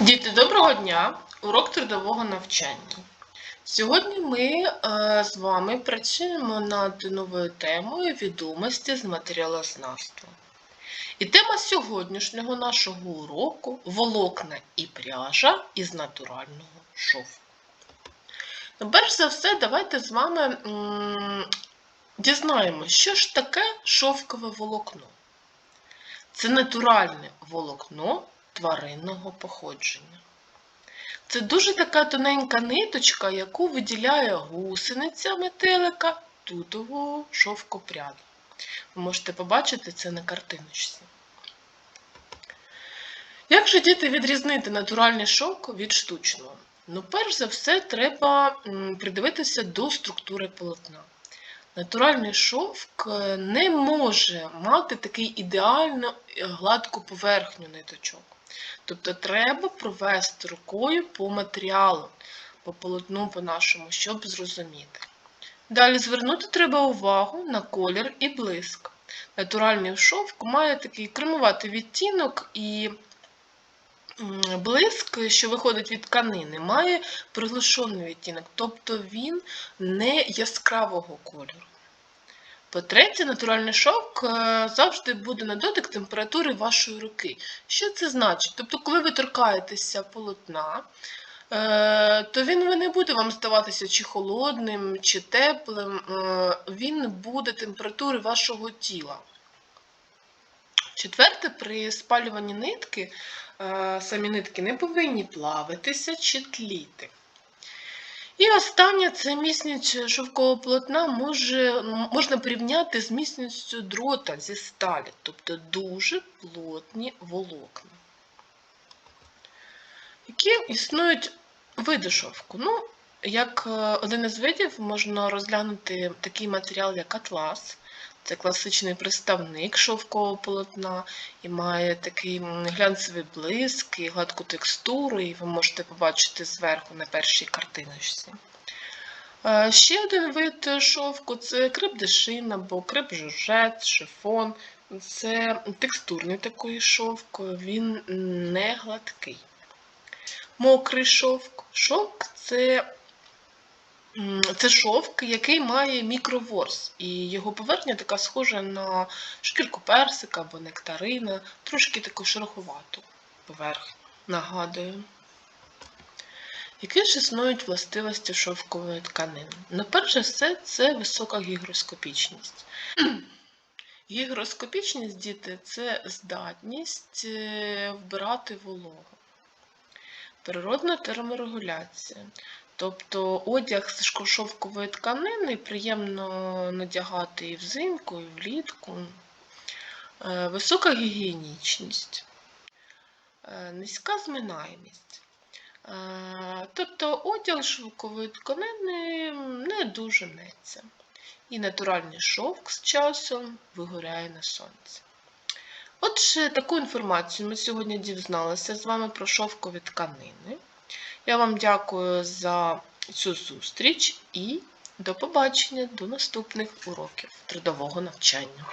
Діти, доброго дня! Урок трудового навчання. Сьогодні ми е, з вами працюємо над новою темою відомості з матеріалознавства. І тема сьогоднішнього нашого уроку волокна і пряжа із натурального шовку. Ну, перш за все, давайте з вами дізнаємося, що ж таке шовкове волокно. Це натуральне волокно тваринного походження. Це дуже така тоненька ниточка, яку виділяє гусениця метелика тутового шовкопряду. Ви можете побачити це на картиночці. Як же діти відрізнити натуральний шовк від штучного? Ну, перш за все, треба придивитися до структури полотна. Натуральний шовк не може мати такий ідеально е, гладку поверхню ниточок. Тобто треба провести рукою по матеріалу, по полотну по-нашому, щоб зрозуміти. Далі звернути треба увагу на колір і блиск. Натуральний шовк має такий кремуватий відтінок і блиск, що виходить від тканини, має приглушений відтінок, тобто він не яскравого кольору. По-третє, натуральний шовк е, завжди буде на дотик температури вашої руки. Що це значить? Тобто, коли ви торкаєтеся полотна, е, то він не буде вам здаватися чи холодним, чи теплим, е, він буде температури вашого тіла. Четверте, при спалюванні нитки самі нитки не повинні плавитися чи тліти. І останнє це міцність шовкового полотна може, можна порівняти з міцністю дрота зі сталі, тобто дуже плотні волокна. Які існують види шовку? Ну, як е, один із видів можна розглянути такий матеріал, як атлас. Це класичний представник шовкового полотна і має такий глянцевий блиск і гладку текстуру, і ви можете побачити зверху на першій картиночці. Е, Ще один вид шовку це креп-дешин або креп-жужет, шифон. Це текстурний такий шовк, він не гладкий. Мокрий шовк. Шовк це Це шовк, який має мікроворс, і його поверхня така схожа на шкірку персика або нектарина, трошки таку шероховату поверхню, нагадую. Які ж існують властивості шовкової тканини? Ну, перш за все, це висока гігроскопічність. Гігроскопічність, діти, це здатність е, вбирати вологу. Природна терморегуляція. Тобто одяг з шовкової тканини приємно надягати і взимку, і влітку. Е, Висока гігієнічність, Е, низька зминаємість. Е, Тобто одяг шовкової тканини не дуже мнеться. І натуральний шовк з часом вигоряє на сонці. Отже, таку інформацію ми сьогодні дізналися з вами про шовкові тканини. Я вам дякую за цю зустріч і до побачення до наступних уроків трудового навчання.